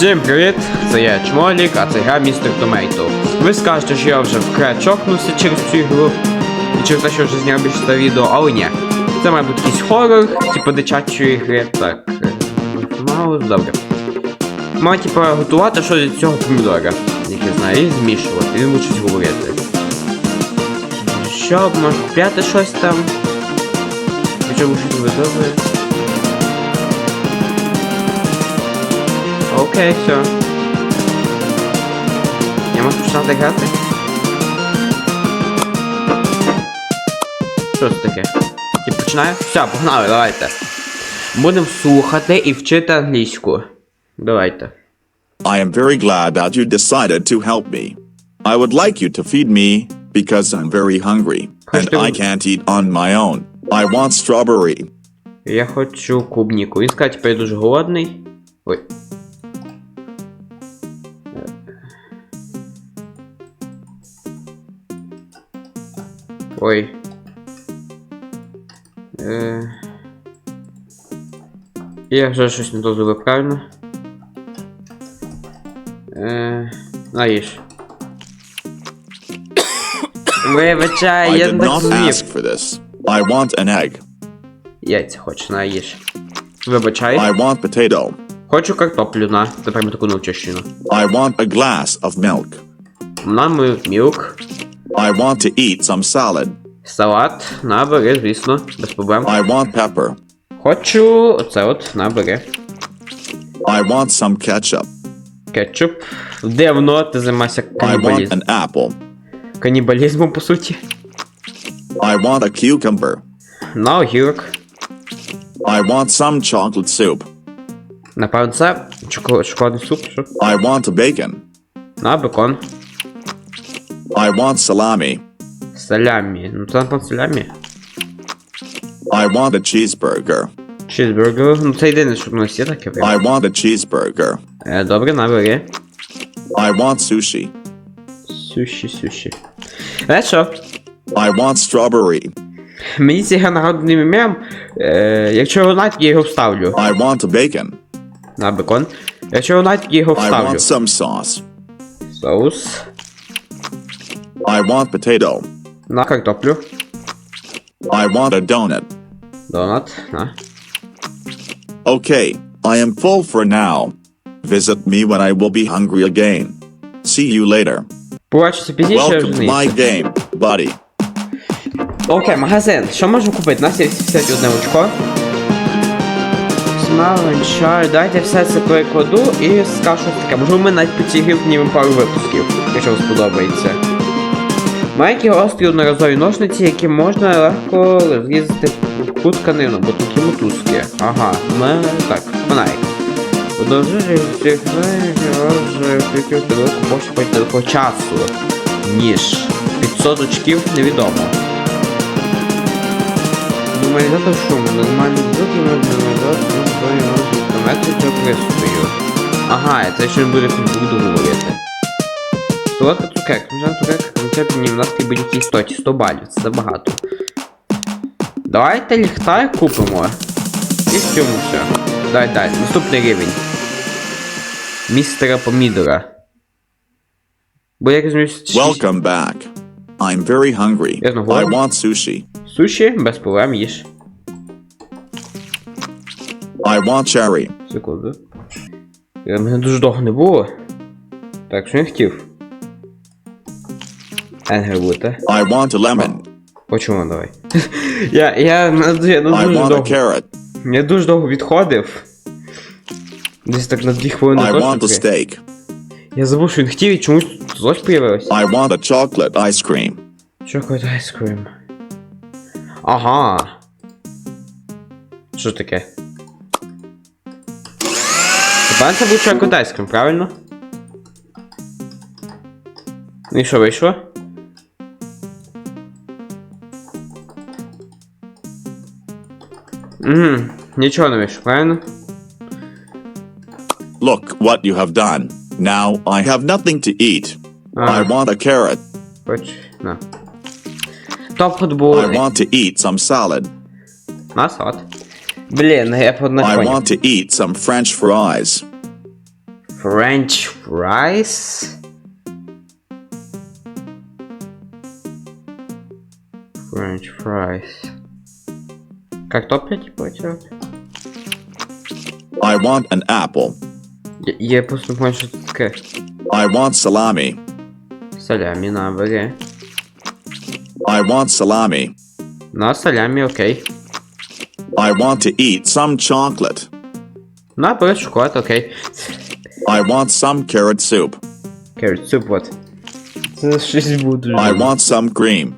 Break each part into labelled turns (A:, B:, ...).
A: Всім привіт! Це я Чмолік, а це гра Містер Томейто. Ви скажете, що я вже вкре чокнувся через цю ігру і через те, що вже зняв більше та відео, але ні. Це має бути якийсь хорор, типу дитячої гри. Так. е, Маус, добре. Маю типу готувати щось від цього помідора, як я знаю, і змішувати, він буде щось говорити. Що, може купляти щось там? Хоча щось видовує. Окей, все. Я можу починати грати? Що це таке? Ти починаю? Все, погнали, давайте. Будемо слухати і вчити англійську. Давайте.
B: I am very glad that you decided to help me. I would like you to feed me because I'm very hungry and I can't eat on my own. I want strawberry.
A: Я хочу клубніку. Він скаже, тепер я дуже голодний. Ой. Ой. Е... Я вже щось не то зробив правильно. Е... На їж. Вибачай, я не так.
B: I want an egg.
A: Яйця хочу, на їж. Вибачай.
B: I want potato.
A: Хочу картоплю, на. Тепер ми таку навчищину.
B: I want a glass of milk.
A: На ми мілк.
B: I want to eat some salad.
A: Салат. На, бери, звісно, без проблем.
B: I want pepper.
A: Хочу оце от, на, бери.
B: I want some ketchup.
A: Кетчуп. Дивно, ти займаєшся
B: I want
A: канібалізмом.
B: an apple.
A: Канібалізмом, по суті.
B: I want a cucumber.
A: На огірок.
B: I want some chocolate soup.
A: Напевно, це чоко- шоколадний суп, що?
B: I want a bacon.
A: На, бекон.
B: I want salami.
A: Салямі. Ну, це напевно салямі.
B: I want a cheeseburger.
A: Чізбургер. Ну, це єдине, що в нас є таке.
B: I want a cheeseburger.
A: Е, добре, на, бери.
B: I want sushi.
A: Суші, суші. Знаєш що?
B: I want strawberry.
A: Мені цей гра мем. Е, якщо його знати, я його вставлю.
B: I want bacon.
A: На бекон. Якщо його знати, я його
B: I
A: вставлю.
B: want some sauce.
A: Соус.
B: I want potato.
A: На картоплю.
B: I want a donut.
A: Донат. На.
B: Okay, I am full for now. Visit me when I will be hungry again. See you later.
A: Побачиться пізніше.
B: Welcome to
A: вже
B: my game, buddy.
A: Окей, магазин. Що можемо купити? У нас є 81 очко. Смаленчар. Дайте все це перекладу і скажу щось таке. Можливо, ми навіть по цій грі знімемо пару випусків, якщо вам сподобається. Маленькі гострі одноразові ножниці, які можна легко розрізати в тканину, бо такі мотузки. Ага, ми так, фонарик. Велику пошуку такого часу, ніж 500 очків невідомо. Нормалізатор шуму, нормальний звук і свої інструменти для пристрою. Ага, це не буде буду говорити. Солодка цукерка, можна цукерка, концепт німнатки будь-якій істоті, 100 балів, це забагато. Давайте ліхтар купимо. І в цьому все. Дай, дай, наступний рівень. Містера Помідора. Бо я розумію,
B: Welcome back. I'm very hungry.
A: Yeah, no
B: I want sushi.
A: Суші, без проблем їж.
B: I want cherry.
A: Секунду. Я мене дуже довго не було. Так, що я хотів? Енгер бути.
B: I want a lemon.
A: Почому давай? я, я, я, на
B: I
A: дуже
B: want a
A: довго.
B: carrot.
A: Я дуже довго відходив. Десь так на дві хвилини
B: I want a steak.
A: Я забув, що він хотів і чомусь злость появилась.
B: I want a chocolate ice cream.
A: Chocolate ice cream. Ага. Що таке? Тепер це був chocolate ice cream, правильно? Ну і що вийшло? Угу, нічого не вийшло, правильно?
B: Look what you have done. Now I have nothing to eat. I
A: А,
B: want a carrot.
A: хоч, на. Топ футбол.
B: I want to eat some salad.
A: На салат. Блін, я по
B: I
A: одному.
B: want to eat some French fries.
A: French fries. French fries. Картопля, типа, эти?
B: I want an apple.
A: Я, я просто не понял, що це таке.
B: I want salami.
A: Салямі, на, бери.
B: I want salami.
A: На, салямі, окей.
B: I want to eat some chocolate.
A: На, бери шоколад, окей.
B: I want some carrot soup.
A: Carrot soup, вот. Це щось буде.
B: I want some cream.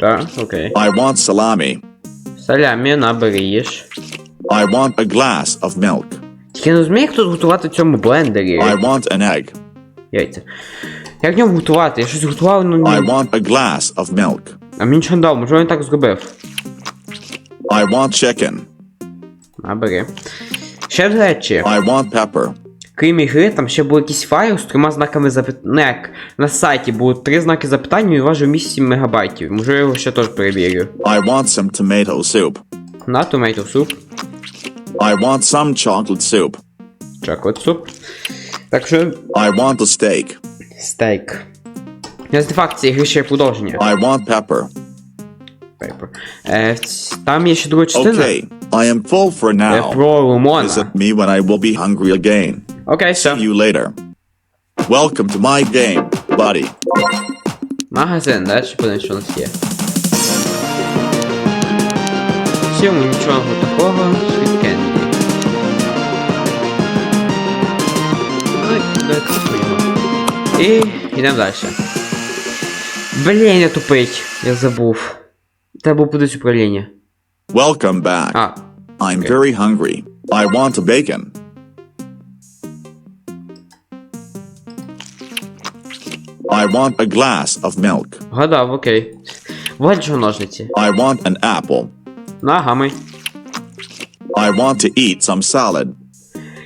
A: Так, окей.
B: I want salami.
A: Салямі, на, бери їж.
B: I want a glass of milk.
A: Тільки не розумію, як тут готувати в цьому блендері.
B: I want an egg.
A: Яйця. Як в ньому готувати? Я щось готував, ну
B: I
A: ні.
B: want a glass of milk.
A: А мені нічого не дав, може він так зробив.
B: I want chicken.
A: А, бери. Ще до речі,
B: I want pepper.
A: Крім ігри, там ще був якийсь файл з трьома знаками запитання. Як на сайті було три знаки запитання і важив 8 мегабайтів. Може я його ще теж перевірю.
B: I want some tomato soup.
A: На томатов суп,
B: I want some chocolate soup.
A: чоколад суп. Так що,
B: I want a steak.
A: стейк. Я з факт цієї гри ще є продовження.
B: I want pepper.
A: Paper. Е, там є ще друга частина.
B: Okay, I am full for
A: Е,
B: now.
A: про Лимона.
B: Visit me when I will be hungry again.
A: Окей,
B: See
A: все.
B: you later. Welcome to my game, buddy.
A: Магазин, далі подивимось, що у нас є. В цьому нічого такого, світ кенді. Ну, і давайте спробуємо. І йдемо далі. Блін, я тупить, я забув. Треба було кудись управління.
B: Welcome back.
A: А,
B: I'm
A: okay.
B: very hungry. I want a bacon. I want a glass of milk.
A: гадав, окей. Що ножниці.
B: I want an apple.
A: На, гамай.
B: I want to eat some salad.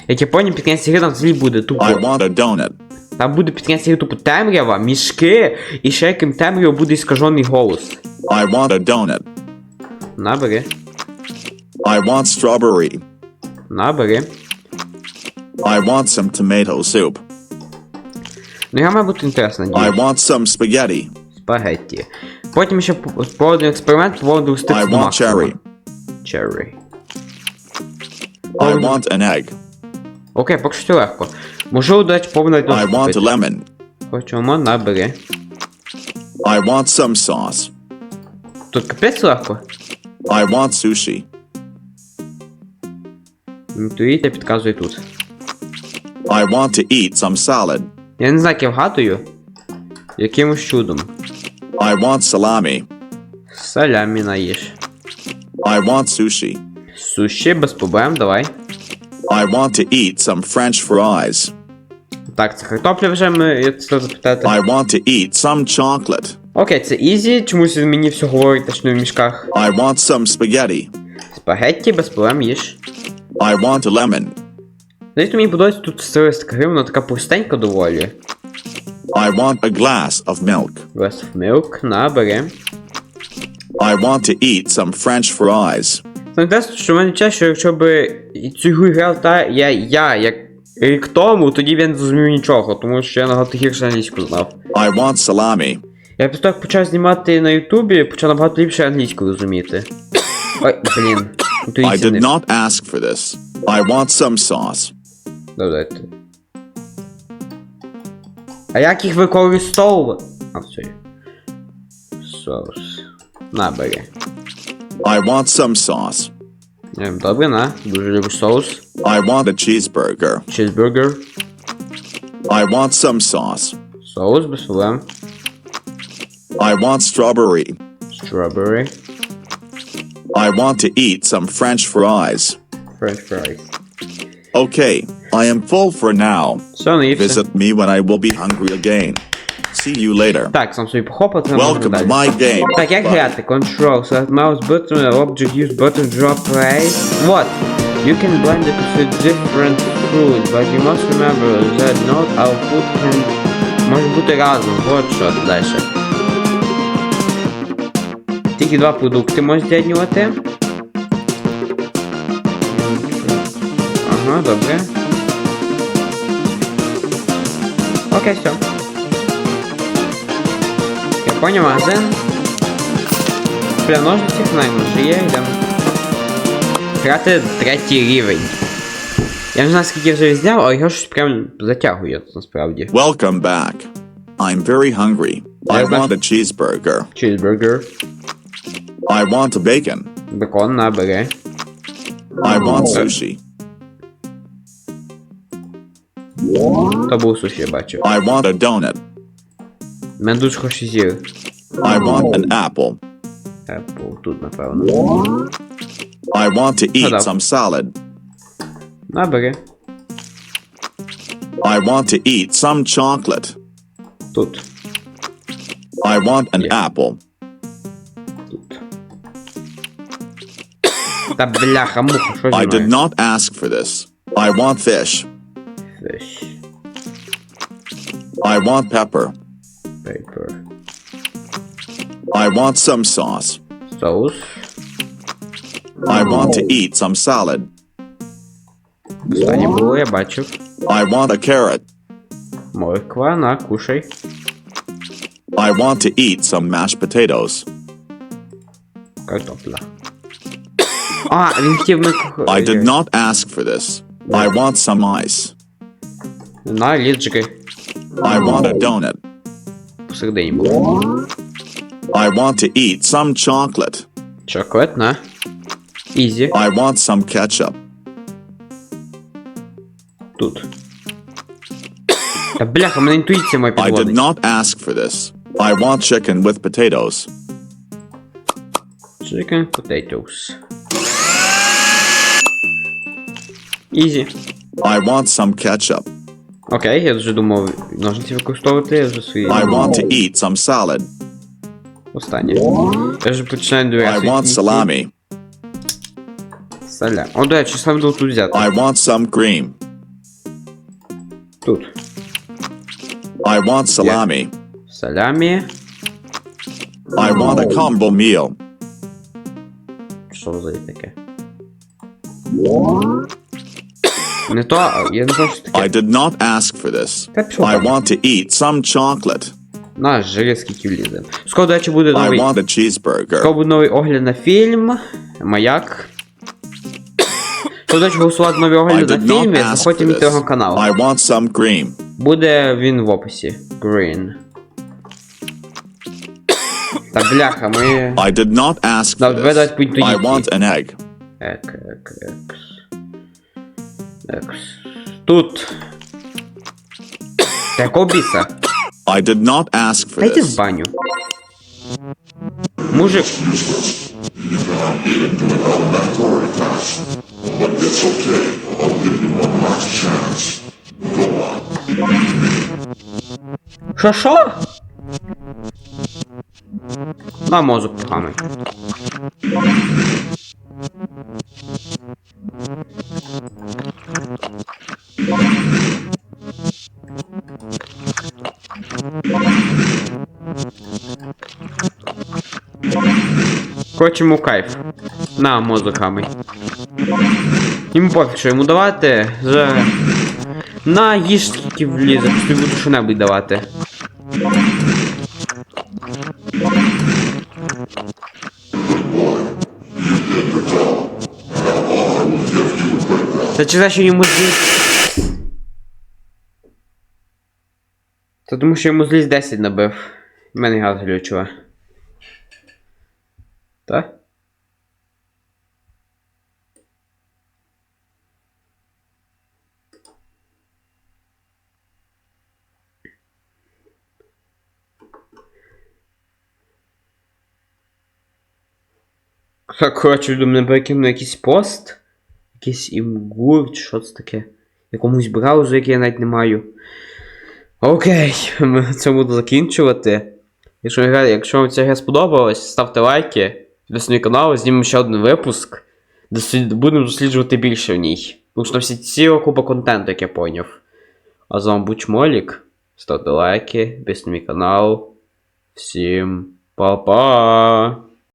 A: Як я поняв, під кінець гри там взагалі буде тупо.
B: I want a donut.
A: Там буде під кінець гри тупо темрява, мішки, і ще яким темрява буде іскажений голос.
B: I want a donut.
A: Набери,
B: I want strawberry.
A: набери.
B: I want some tomato soup.
A: Ну, я має бути інтересна
B: I
A: дія.
B: want some spaghetti.
A: Спагетті. Потім ще п- проводив експеримент, проводив стип
B: I want cherry.
A: Cherry.
B: I want an egg.
A: Окей, поки що легко. Можу, до речі, повинен
B: I want a lemon.
A: Хочемо, набери.
B: I want some sauce.
A: Тут капець легко.
B: I want sushi.
A: Інтуїт, я підказую тут.
B: I want to eat some salad.
A: Я не знаю, як я вгадую. Якимось чудом.
B: I want salami.
A: Салямі наїж.
B: I want sushi.
A: Суші без проблем, давай.
B: I want to eat some French fries.
A: Так, це картопля вже ми, я це запитати.
B: I want to eat some chocolate.
A: Окей, це ізі, чомусь він мені все говорить, точно в мішках.
B: I want some spaghetti.
A: Спагетті без проблем їж.
B: I want a lemon.
A: Знаєте, мені подобається тут стилистика гри, вона така простенька доволі.
B: I want a glass of milk.
A: West of milk, на, бери.
B: I want to eat some French fries.
A: Знаєте, що в мене час, що якщо б цю гру грав та я, я як рік тому, тоді не зрозумів нічого, тому що я набагато гірше англійську знав.
B: I want salami.
A: Я після того, як почав знімати на Ютубі, почав набагато ліпше англійську розуміти. Ой, блін.
B: I did not ask for this. I want some sauce.
A: Dobra, ty. A jakich wykorzystował? A co je? Na bege.
B: I want some sauce.
A: Nie wiem, dobry, na? Duży lubisz sos?
B: I want a cheeseburger.
A: Cheeseburger?
B: I want some sauce.
A: Sauce bez problem.
B: I want strawberry.
A: Strawberry?
B: I want to eat some french fries.
A: French fries.
B: Okay, I am full for now.
A: Все, наївся.
B: Visit me when I will be hungry again. See you later.
A: Так, сам собі похопав, це можна
B: Welcome to
A: далі.
B: my game.
A: Так, як
B: buddy.
A: грати? Control, select mouse button, object use button, drop play. What? You can blend it with different food, but you must remember that not all food can... Може бути разом, вот що далі. Тільки два продукти можеш з'єднувати. Ага, добре. Окей, все. Я понял, магазин. Бля, ножиці, знаю, ножі є, йдемо. Грати третій рівень. Я не знаю, скільки я вже зняв, але його щось прям затягує, насправді.
B: Welcome back. I'm very hungry. I
A: Yeah, but-
B: want a cheeseburger.
A: Чізбургер.
B: I want a bacon.
A: Бекон набери.
B: I want sushi. I want a donut. I want an apple.
A: Apple.
B: I want to eat some salad. I want to eat some chocolate. I want an apple. I did not ask for this. I want fish. I want pepper.
A: Paper.
B: I want some sauce.
A: Соус.
B: I want to eat some salad.
A: Останнє було, я бачив.
B: I want a carrot.
A: Морква, на, кушай.
B: I want to eat some mashed potatoes.
A: Картопля. А, він хотів ми...
B: I did not ask for this. I want some ice.
A: На, ліджики.
B: I want a donut.
A: Посередині було.
B: I want to eat some chocolate.
A: Чоколад, на. Ізі.
B: I want some ketchup.
A: Тут. Та бляха, мене інтуїція моя
B: I did
A: підводить.
B: not ask for this. I want chicken with potatoes.
A: Chicken potatoes. Ізі.
B: I want some ketchup.
A: Окей, я вже думав ножниці використовувати, я вже свої.
B: I want to eat some salad.
A: Останнє. Я вже починаю
B: I
A: довіряти.
B: want salami.
A: Саля. О, до речі, сам буду тут взяти.
B: I want some cream.
A: Тут.
B: I want salami.
A: Салямі.
B: I want a combo meal.
A: Що за таке? Не то, я не знаю, що
B: I did not ask for this.
A: Та пішов
B: I
A: там.
B: want to eat some chocolate.
A: На, жире скільки влізе. Скоро, до речі, буде
B: I
A: новий.
B: want a cheeseburger.
A: Скоро буде новий огляд на фільм. Маяк. Хто хоче голосувати нові
B: I
A: огляди
B: did
A: на
B: not
A: фільми,
B: ask
A: заходьте мій
B: this.
A: телеграм-канал.
B: I want some cream.
A: Буде він в описі. Green. Та бляха, ми.
B: I did not ask
A: Да,
B: for
A: давай
B: this.
A: давай по інтуїції.
B: I want an egg.
A: Ек, ек, екс. Екс. Тут. Та якого біса?
B: I did not ask for
A: Дайте в баню. Мужик. Що що? На мозок поганий. Йому кайф. На мозок гамий. Йому пофіг, що йому давати. За... На їж скільки влізе, просто буду що-небудь давати. Та чи за що йому зліз? Та тому що йому зліз 10 набив. Мене газ глючила. Так? Так, коротше, мене перекинув якийсь пост. Якийсь імгур, чи що це таке. Якомусь браузу, який я навіть не маю. Окей, ми на цьому буду закінчувати. Якщо, якщо вам ця гра сподобалась, ставте лайки, підписуйтесь на мій канал, знімемо ще один випуск, де будемо досліджувати більше в ній. Тому що всі ціла купа контенту, як я поняв. А з вами був Чмолік. Ставте лайки, підписуйтесь на мій канал. Всім па-па!